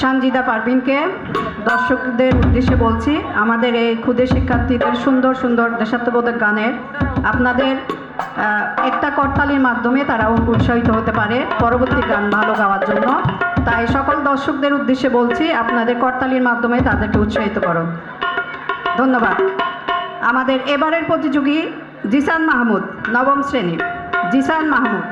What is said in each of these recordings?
সঞ্জিদা পারভিনকে দর্শকদের উদ্দেশ্যে বলছি, আমাদের এই ক্ষুদে শিক্ষার্থীদের সুন্দর সুন্দর দেশাত্মবোধক গানের আপনাদের একটা করতালির মাধ্যমে তারা উৎসাহিত হতে পারে পরবর্তী গান ভালো গাওয়ার জন্য। তাই সকল দর্শকদের উদ্দেশ্যে বলছি, আপনাদের করতালির মাধ্যমে তাদেরকে উৎসাহিত করুন। ধন্যবাদ। আমাদের এবারের প্রতিযোগী জিসান মাহমুদ, নবম শ্রেণি জিসান মাহমুদ।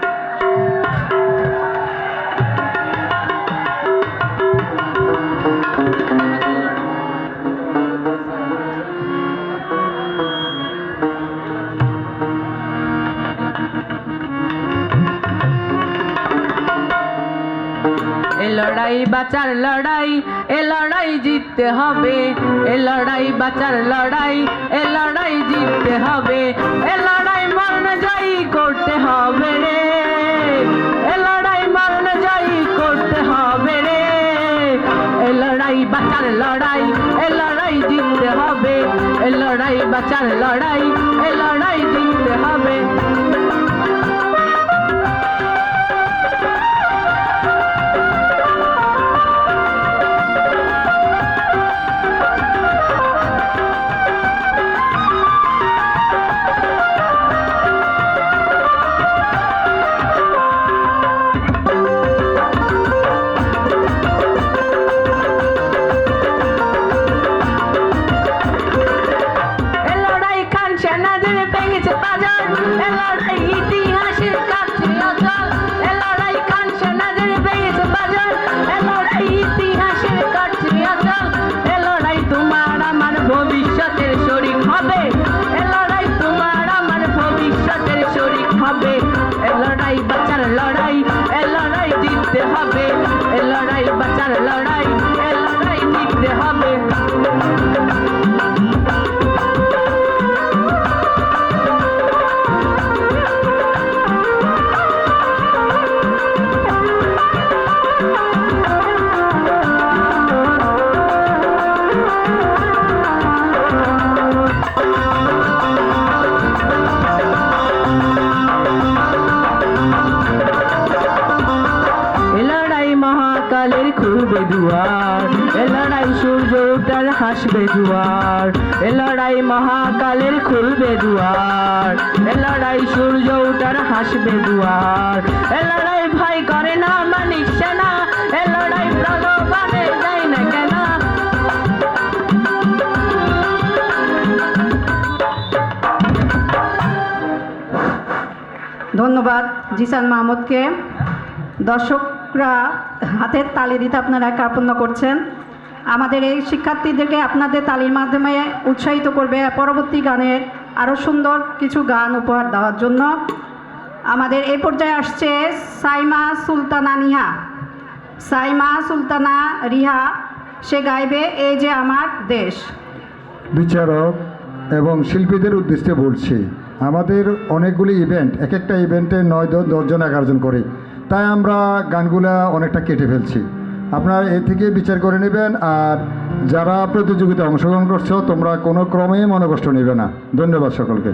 লড়াই, বাঁচার লড়াই, এ লড়াই জিততে হবে, এ লড়াই, বাঁচার লড়াই, এ লড়াই জিততে হবে, এ লড়াই মরণ জয়ী করতে হবে রে, এ লড়াই মরণ জয়ী করতে হবে রে, এ লড়াই, বাঁচার লড়াই, এ লড়াই জিততে হবে, এ লড়াই, বাঁচার লড়াই, এ লড়াই জিততে হবে। minute. ওঠার হাসবে জুয়ার, এ লড়াই মহাকালের খুলবে দুয়ার। এ লড়াই সূর্য ওঠার হাসবে দুয়ার। এ লড়াই ভয় করে না মানিক সেনা, এ লড়াই প্রলোভনে যায় না কেন। ধন্যবাদ জিসান মাহমুদকে। দর্শকরা হাতের তালি দিতে আপনারা কার্পণ্য করছেন। আমাদের এই শিক্ষার্থীদেরকে আপনাদের তালির মাধ্যমে উৎসাহিত করবে পরবর্তী গানের আরও সুন্দর কিছু গান উপহার দেওয়ার জন্য। আমাদের এই পর্যায়ে আসছে সাইমা সুলতানা নিহা। সাইমা সুলতানা রিহা, সে গাইবে এই যে আমার দেশ। বিচারক এবং শিল্পীদের উদ্দেশ্যে বলছি, আমাদের অনেকগুলি ইভেন্ট এক একটা ইভেন্টে নয় দশ দশজন এগারোজন করে। তাই আমরা গানগুলা অনেকটা কেটে ফেলছি। আপনারা এ থেকে বিচার করে নেবেন আর যারা প্রতিযোগিতায় অংশগ্রহণ করছ, তোমরা কোনো ক্রমেই মনে কষ্ট নেবে না। ধন্যবাদ সকলকে।